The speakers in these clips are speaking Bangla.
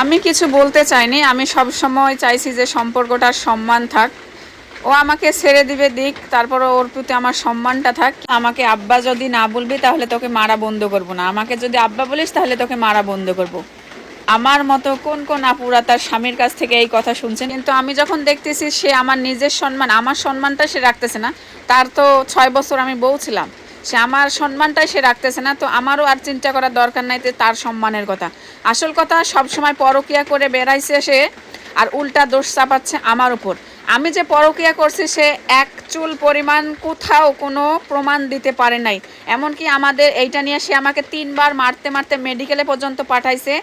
আমি কিছু বলতে চাইনি। আমি সব সময় চাইছি যে সম্পর্কটার সম্মান থাক। ও আমাকে ছেড়ে দিবে দিক, তারপর ওর প্রতি আমার সম্মানটা থাক। আমাকে আব্বা যদি না বলবি, তাহলে তোকে মারা বন্ধ করব না। আমাকে যদি আব্বা বলিস, তাহলে তোকে মারা বন্ধ করব। আমার মতো কোন কোন আপুরা তার স্বামীর কাছ থেকে এই কথা শুনছেন? কিন্তু আমি যখন দেখতেছি সে আমার নিজের সম্মান, আমার সম্মানটা সে রাখতেছে না। তার তো ছয় বছর আমি বউ ছিলাম। সে আমার সম্মানটাই সে রাখতেছে না, তো আমারও আর চিন্তা করার দরকার নাই তার সম্মানের কথা। আসল কথা সব সময় পরকিয়া করে বেড়াইছে সে আর উল্টা দোষ চাপাচ্ছে আমার উপর। আমি যে পরকিয়া করছি, সে এক চুল পরিমাণ কোথাও কোনো প্রমাণ দিতে পারে নাই। এমনকি আমাদের এইটা নিয়ে সে আমাকে তিনবার মারতে মারতে মেডিকেলে পর্যন্ত পাঠাইছে,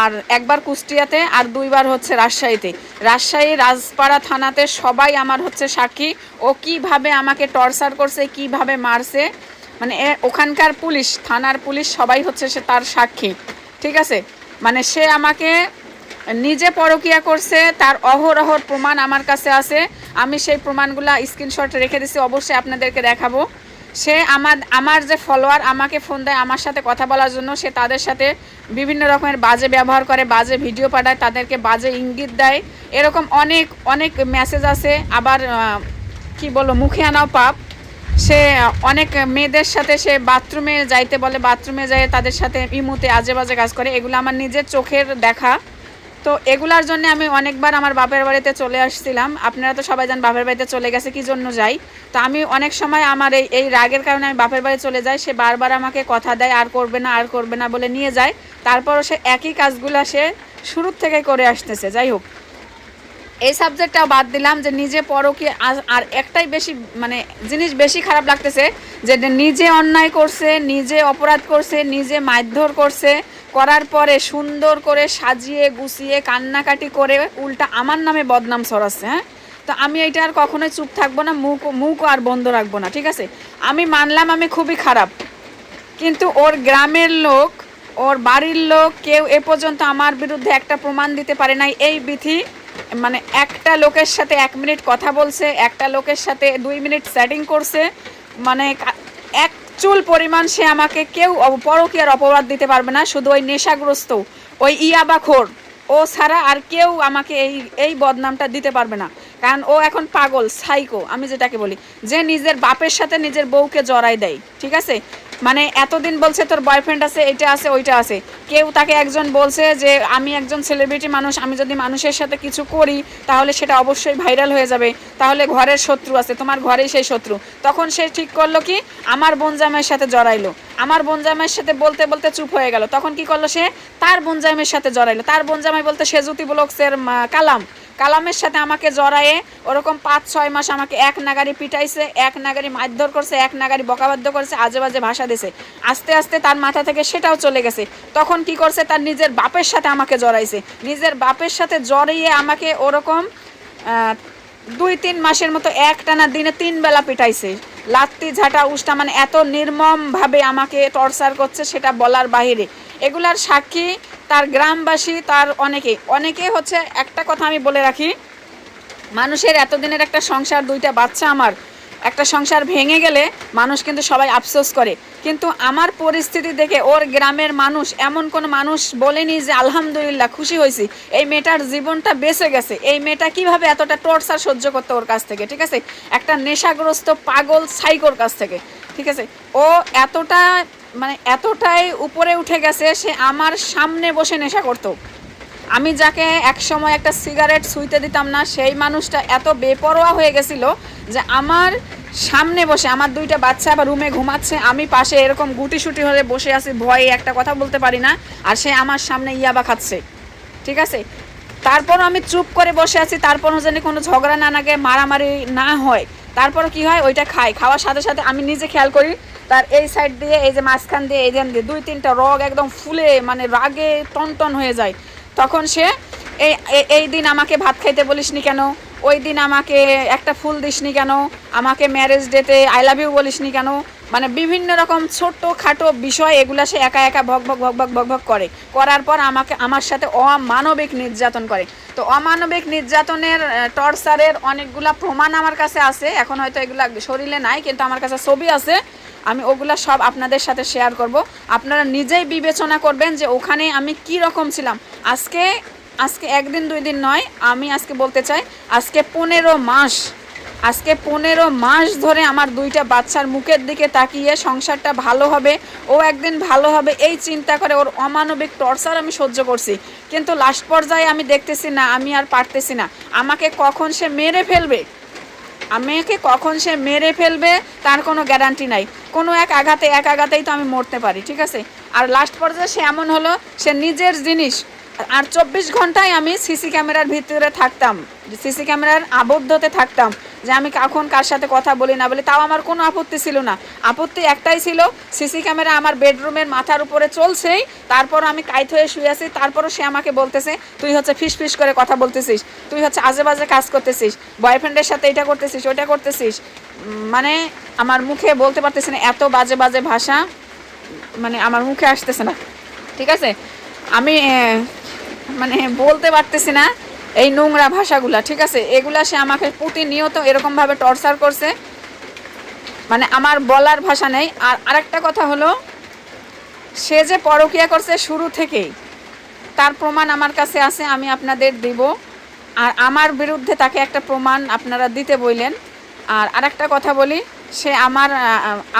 আর একবার কুষ্টিয়াতে আর দুইবার হচ্ছে রাজশাহীতে। রাজশাহী রাজপাড়া থানাতে সবাই আমার হচ্ছে সাক্ষী। ও কীভাবে আমাকে টর্চার করছে, কীভাবে মারছে মানে ওখানকার পুলিশ, থানার পুলিশ সবাই হচ্ছে সে তার সাক্ষী, ঠিক আছে? মানে সে আমাকে নিজে পরকিয়া করছে, তার অহরহর প্রমাণ আমার কাছে আছে, আমি সেই প্রমাণগুলো স্ক্রিনশট রেখে দিছি, অবশ্যই আপনাদেরকে দেখাবো। সে আমার আমার যে ফলোয়ার আমাকে ফোন দেয় আমার সাথে কথা বলার জন্য, সে তাদের সাথে বিভিন্ন রকমের বাজে ব্যবহার করে, বাজে ভিডিও পাঠায়, তাদেরকে বাজে ইঙ্গিত দেয়। এরকম অনেক অনেক মেসেজ আছে, আবার কি বলব, মুখে আনাও পাপ। সে, অনেক মেয়েদের সাথে সে বাথরুমে যাইতে বলে, বাথরুমে যায় তাদের সাথে ইমুতে আজে বাজে কাজ করে। এগুলো আমার নিজের চোখের দেখা। তো এগুলার জন্য আমি অনেকবার আমার বাপের বাড়িতে চলে আসছিলাম। আপনারা তো সবাই জান বাপের বাড়িতে চলে গেছে, কি জন্য যাই? তো আমি অনেক সময় আমার এই এই রাগের কারণে আমি বাপের বাড়ি চলে যাই। সে বারবার আমাকে কথা দেয়, আর করবে না, আর করবে না বলে নিয়ে যায়। তারপরও সে একই কাজগুলো সে শুরুর থেকে করে আসতেছে। যাই হোক এই সাবজেক্টটা বাদ দিলাম যে নিজে পরকে আর একটাই বেশি মানে জিনিস বেশি খারাপ লাগতেছে যে নিজে অন্যায় করছে, নিজে অপরাধ করছে, নিজে মারধর করছে, করার পরে সুন্দর করে সাজিয়ে গুছিয়ে কান্নাকাটি করে উল্টা আমার নামে বদনাম ছড়াচ্ছে হ্যাঁ? তো আমি এটা আর কখনোই চুপ থাকব না, মুখ মুখও আর বন্ধ রাখব না, ঠিক আছে? আমি মানলাম আমি খুবই খারাপ, কিন্তু ওর গ্রামের লোক, ওর বাড়ির লোক কেউ এ পর্যন্ত আমার বিরুদ্ধে একটা প্রমাণ দিতে পারে নাই, এই বিধি মানে একটা লোকের সাথে এক মিনিট কথা বলছে, একটা লোকের সাথে দুই মিনিট সেটিং করছে মানে এক চুল পরিমাণ সে আমাকে কেউ পরকীয়ার অপবাদ দিতে পারবে না, শুধু ওই নেশাগ্রস্ত, ওই ইয়াবাখোর। ও ছাড়া আর কেউ আমাকে এই এই বদনামটা দিতে পারবে না, কারণ ও এখন পাগল সাইকো আমি যেটাকে বলি। যে নিজের বাপের সাথে নিজের বউকে জড়াই দেয়, ঠিক আছে? মানে এতদিন বলছে তোর বয়ফ্রেন্ড আছে, এটা আছে, ওইটা আছে। কেউ তাকে একজন বলছে যে, আমি একজন সেলিব্রিটি মানুষ, আমি যদি মানুষের সাথে কিছু করি, তাহলে সেটা অবশ্যই ভাইরাল হয়ে যাবে। তাহলে ঘরের শত্রু আছে, তোমার ঘরেই সেই শত্রু। তখন সে ঠিক করল কি, আমার বোনজামের সাথে জড়াইলো। আমার বোনজামের সাথে বলতে বলতে চুপ হয়ে গেল। তখন কি করল সে? তার বোনজামের সাথে জড়াইলো। তার বোনজামাই বলতে সেজুতি ব্লকসের উম, কালাম। কালামের সাথে আমাকে জড়ায়ে ওরকম পাঁচ ছয় মাস আমাকে এক নাগারি পিটাইছে এক নাগারি মারধর করছে এক নাগারি বকাবাদ্য করছে আজে বাজে ভাষা দিছে। আস্তে আস্তে তার মাথা থেকে সেটাও চলে গেছে। তখন কি করছে? তার নিজের বাপের সাথে আমাকে জড়াইছে। নিজের বাপের সাথে জড়িয়ে আমাকে ওরকম দুই তিন মাসের মতো একটানা দিনে তিন বেলা পিটাইছে। লাত্তি ঝাঁটা উষ্টা মানে এত নির্মমভাবে আমাকে টর্চার করছে সেটা বলার বাহিরে। এগুলার সাক্ষী তার গ্রামবাসী, তার অনেকে। অনেকে হচ্ছে, একটা কথা আমি বলে রাখি, মানুষের এতদিনের একটা সংসার, দুইটা বাচ্চা আমার। একটা সংসার ভেঙে গেলে মানুষ কিন্তু সবাই আফসোস করে। কিন্তু আমার পরিস্থিতি দেখে ওর গ্রামের মানুষ, এমন কোনো মানুষ বলেনি যে, আলহামদুলিল্লাহ, খুশি হয়েছি। এই মেয়েটার জীবনটা বেঁচে গেছে। এই মেয়েটা কীভাবে এতটা টর্চার সহ্য করতে ওর কাছ থেকে? ঠিক আছে? একটা নেশাগ্রস্ত পাগল সাইকোর কাছ থেকে। ঠিক আছে? ও এতটা মানে এতটাই উপরে উঠে গেছে, সে আমার সামনে বসে নেশা করতো। আমি যাকে এক সময় একটা সিগারেট সুইতে দিতাম না, সেই মানুষটা এত বেপরোয়া হয়ে গেছিল যে আমার সামনে বসে, আমার দুইটা বাচ্চা আবার রুমে ঘুমাচ্ছে, আমি পাশে এরকম গুটি সুটি হয়ে বসে আছি, ভয়ে একটা কথা বলতে পারি না, আর সে আমার সামনে ইয়াবা খাচ্ছে। ঠিক আছে? তারপর আমি চুপ করে বসে আছি, তারপরও যেন কোনো ঝগড়া না লাগে, মারামারি না হয়। তারপর কি হয়? ওইটা খাই। খাওয়ার সাথে সাথে আমি নিজে খেয়াল করি, তার এই সাইড দিয়ে, এই যে মাঝখান দিয়ে, এই দিয়ে দুই তিনটা রগ একদম ফুলে মানে রাগে টনটন হয়ে যায়। তখন সে এই এই দিন আমাকে ভাত খাইতে বলিসনি কেন? ওই দিন আমাকে একটা ফুল দিসনি কেন? আমাকে ম্যারেজ ডেতে আই লাভ ইউ বলিসনি কেন? মানে বিভিন্ন রকম ছোট্ট খাটো বিষয় এগুলা সে একা একা ভক ভক ভক ভক ভক ভক করে। করার পর আমাকে, আমার সাথে অমানবিক নির্যাতন করে। তো অমানবিক নির্যাতনের টর্চারের অনেকগুলা প্রমাণ আমার কাছে আছে। এখন হয়তো এগুলা শরীরে নাই, কিন্তু আমার কাছে ছবি আছে। আমি ওগুলা সব আপনাদের সাথে শেয়ার করব। আপনারা নিজেই বিবেচনা করবেন যে ওখানে আমি কি রকম ছিলাম। আজকে আজকে একদিন, দুই দিন নয়, আমি আজকে বলতে চাই, আজকে পনেরো মাস, আজকে পনেরো মাস ধরে আমার দুইটা বাচ্চার মুখের দিকে তাকিয়ে সংসারটা ভালো হবে, ও একদিন ভালো হবে, এই চিন্তা করে ওর অমানবিক টর্চার আমি সহ্য করছি। কিন্তু লাস্ট পর্যায়ে আমি দেখতেছি না, আমি আর পারতেছি না। আমাকে কখন সে মেরে ফেলবে? আমাকে কখন সে মেরে ফেলবে তার কোনো গ্যারান্টি নাই। কোনো এক আঘাতে, এক আঘাতেই তো আমি মরতে পারি, ঠিক আছে? আর লাস্ট পর্যায়ে সে এমন হলো, সে নিজের জিনিস, আর চব্বিশ ঘন্টায় আমি সিসি ক্যামেরার ভিতরে থাকতাম সিসি ক্যামেরার আবদ্ধতে থাকতাম। যে আমি কখন কার সাথে কথা বলি না বলি, তাও আমার কোনো আপত্তি ছিল না। আপত্তি একটাই ছিল, সিসি ক্যামেরা আমার বেডরুমের মাথার উপরে চলছেই, তারপর আমি কাইত হয়ে শুয়ে আছি, তারপরও সে আমাকে বলতেছে, তুই হচ্ছে ফিস ফিস করে কথা বলতেছিস, তুই হচ্ছে আজে বাজে কাজ করতেছিস বয়ফ্রেন্ডের সাথে এটা করতেছিস, ওইটা করতেছিস। মানে আমার মুখে বলতে পারতেছি না, এত বাজে বাজে ভাষা মানে আমার মুখে আসতেছে না। ঠিক আছে? আমি মানে বলতে পারতেছি না এই নোংরা ভাষাগুলা, ঠিক আছে? এগুলা সে আমাকে প্রতিনিয়ত এরকমভাবে টর্চার করছে। মানে আমার বলার ভাষা নেই। আর আরেকটা কথা হলো, সে যে পরকিয়া করছে শুরু থেকেই, তার প্রমাণ আমার কাছে আছে, আমি আপনাদের দিব। আর আমার বিরুদ্ধে তাকে একটা প্রমাণ আপনারা দিতে বললেন আর আরেকটা কথা বলি, সে আমার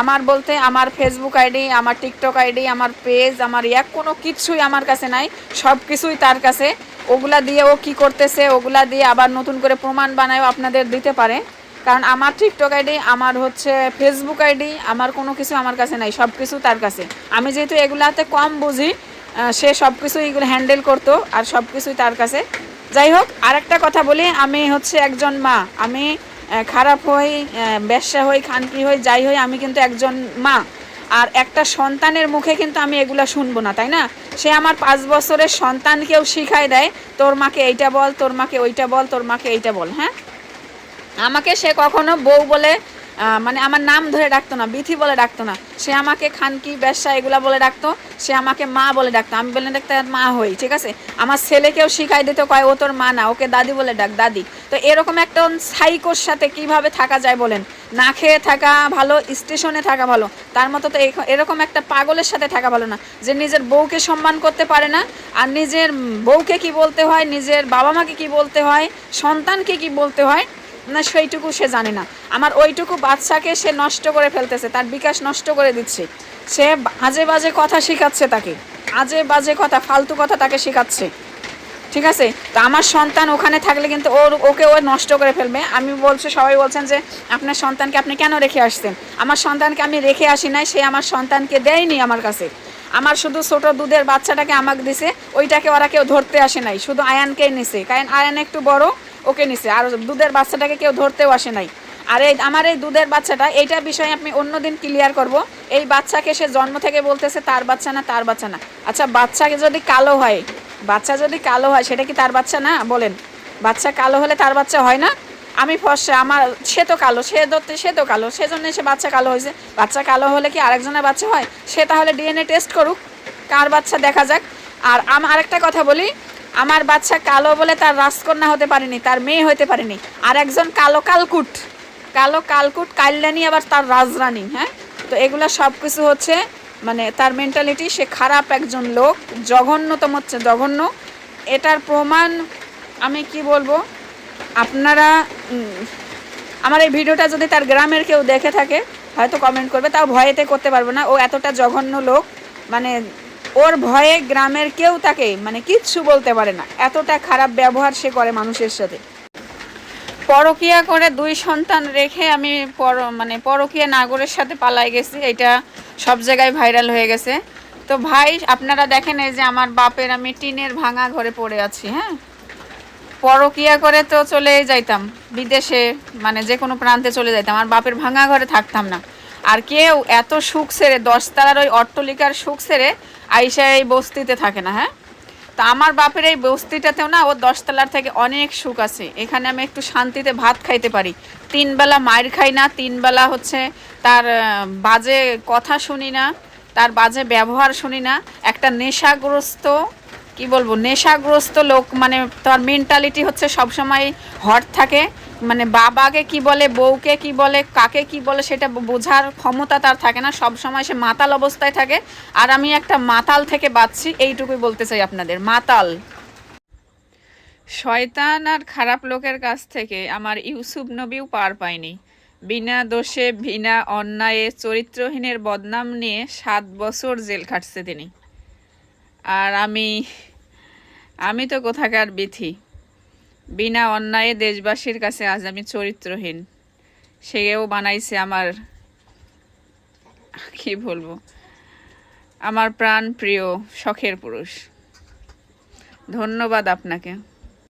আমার বলতে আমার ফেসবুক আইডি আমার টিকটক আইডি আমার পেজ আমার এক কোনো কিছুই আমার কাছে নাই। সব কিছুই তার কাছে। ওগুলা দিয়ে ও কি করতেছে, ওগুলা দিয়ে আবার নতুন করে প্রমাণ বানায়ও আপনাদের দিতে পারে। কারণ আমার টিকটক আইডি আমার হচ্ছে ফেসবুক আইডি আমার কোনো কিছু আমার কাছে নাই সব কিছু তার কাছে। আমি যেহেতু এগুলাতে কম বুঝি সে সব কিছু এগুলো হ্যান্ডেল করতো আর সব কিছুই তার কাছে। যাই হোক, আরেকটা কথা বলি, আমি হচ্ছে একজন মা। আমি খারাপ হই ব্যবসা হই, খানকি হই, যাই হই, আমি কিন্তু একজন মা। আর একটা সন্তানের মুখে কিন্তু আমি এগুলা শুনব না, তাই না? সে আমার পাঁচ বছরের সন্তানকেও শিখাই দেয়, তোর মাকে এইটা বল, তোর মাকে ওইটা বল, তোর মাকে এইটা বল হ্যাঁ? আমাকে সে কখনো বউ বলে মানে আমার নাম ধরে ডাকতো না, বিথি বলে ডাকতো না। সে আমাকে খানকি ব্যবসা এগুলা বলে ডাকতো, সে আমাকে মা বলে ডাকতো। আমি বলে ডাকতে মা হই, ঠিক আছে? আমার ছেলেকেও শিখাই দিত কয়, ও তোর মা না, ওকে দাদি বলে ডাক, দাদি। তো এরকম একটা সাইকোর সাথে কীভাবে থাকা যায় বলেন? না খেয়ে থাকা ভালো, স্টেশনে থাকা ভালো, তার মতো তো এরকম একটা পাগলের সাথে থাকা ভালো না, যে নিজের বউকে সম্মান করতে পারে না, আর নিজের বউকে কি বলতে হয়, নিজের বাবা মাকে কি বলতে হয়, সন্তানকে কি বলতে হয় না, সেইটুকু সে জানে না। আমার ওইটুকু বাচ্চাকে সে নষ্ট করে ফেলতেছে, তার বিকাশ নষ্ট করে দিচ্ছে। সে আজে বাজে কথা শেখাচ্ছে তাকে। আজে বাজে কথা, ফালতু কথা তাকে শেখাচ্ছে। ঠিক আছে? তো আমার সন্তান ওখানে থাকলে কিন্তু ওর, ওকে ও নষ্ট করে ফেলবে। আমি বলছি, সবাই বলছেন যে, আপনার সন্তানকে আপনি কেন রেখে আসছেন? আমার সন্তানকে আমি রেখে আসি নাই, সে আমার সন্তানকে দেয়নি আমার কাছে। আমার শুধু ছোট দুধের বাচ্চাটাকে আমাকে দিছে, ওইটাকে ওরা কেউ ধরতে আসে নাই। শুধু আয়ানকেই নিছে। কারণ আয়ান একটু বড় ওকে নিছে। আর দুধের বাচ্চাটাকে কেউ ধরতেও আসে নাই। আর এই আমার এই দুধের বাচ্চাটা এইটা বিষয়ে আমি অন্যদিন ক্লিয়ার করব। এই বাচ্চাকে সে জন্ম থেকে বলতেছে, তার বাচ্চা না, তার বাচ্চা না। আচ্ছা বাচ্চাকে যদি কালো হয়, বাচ্চা যদি কালো হয়, সেটা কি তার বাচ্চা না? বলেন। বাচ্চা কালো হলে তার বাচ্চা হয় না? আমি ফর্সা আমার, সে তো কালো, সে ধরতে সে তো কালো সেজন্য সে বাচ্চা কালো হয়েছে। বাচ্চা কালো হলে কি আরেকজনের বাচ্চা হয়? সে তাহলে ডিএনএ টেস্ট করুক। কার বাচ্চা দেখা যাক। আর আমার আরেকটা কথা বলি আমার বাচ্চা কালো বলে তার রাজকন্যা হতে পারেনি, তার মেয়ে হতে পারেনি। আর একজন কালো কালকুট কালো কালকুট কাল্যাণী আবার তার রাজরানী হ্যাঁ? তো এগুলো সব কিছু হচ্ছে মানে তার মেন্টালিটি সে খারাপ একজন লোক, জঘন্যতম হচ্ছে, জঘন্য। এটার প্রমাণ আমি কি বলব? আপনারা আমার এই ভিডিওটা যদি তার গ্রামের কেউ দেখে থাকে, হয়তো কমেন্ট করবে, তাও ভয়েতে করতে পারবে না। ও এতটা জঘন্য লোক মানে ওর ভয়ে গ্রামের কেউ তাকে মানে কিচ্ছু বলতে পারে না। এতটা খারাপ ব্যবহার সে করে মানুষের সাথে। পরকিয়া করে দুই সন্তান রেখে আমি পর মানে পরকিয়া নাগরের সাথে পালাই গেছি। এটা সব জায়গায় ভাইরাল হয়ে গেছে। তো ভাই, আপনারা দেখেন এই যে আমার বাপের, আমি টিনের ভাঙা ঘরে পড়ে আছি হ্যাঁ? পরকিয়া করে তো চলে যাইতাম। বিদেশে মানে যে কোনো প্রান্তে চলে যাইতাম। আর বাপের ভাঙা ঘরে থাকতাম না। আর কেউ এত সুখ সেরে দশতলার ওই অট্টলিকার সুখ সেরে আইসা এই বস্তিতে থাকে না হ্যাঁ? তো আমার বাপের এই বস্তিটাতেও না ও দশতলার থেকে অনেক সুখ আছে। এখানে আমি একটু শান্তিতে ভাত খাইতে পারি। তিন বেলা মায়ের খাই না, তিন বেলা হচ্ছে তার বাজে কথা শুনি না, তার বাজে ব্যবহার শুনি না। একটা নেশাগ্রস্ত, কি বলব, নেশাগ্রস্ত লোক মানে তার মেন্টালিটি হচ্ছে সবসময় হট থাকে। মানে বাবাকে কি বলে, বউকে কি বলে, কাকে কি বলে সেটা বোঝার ক্ষমতা তার থাকে না। সব সময় সে মাতাল অবস্থায় থাকে। আর আমি একটা মাতাল থেকে বাঁচছি, এইটুকুই বলতে চাই আপনাদের। মাতাল। শয়তান আর খারাপ লোকের কাছ থেকে আমার ইউসুফ নবীও পার পায়নি। বিনা দোষে, বিনা অন্যায়ে চরিত্রহীনের বদনাম নিয়ে সাত বছর জেল খাটছে তিনি। আর আমি আমি তো কোথাকার বিথি। বিনা অন্যায়ে দেশবাসীর কাছে আজ আমি চরিত্রহীন। সেও বানাইছে আমার, কি বলব, আমার প্রাণ প্রিয় শখের পুরুষ। ধন্যবাদ আপনাকে।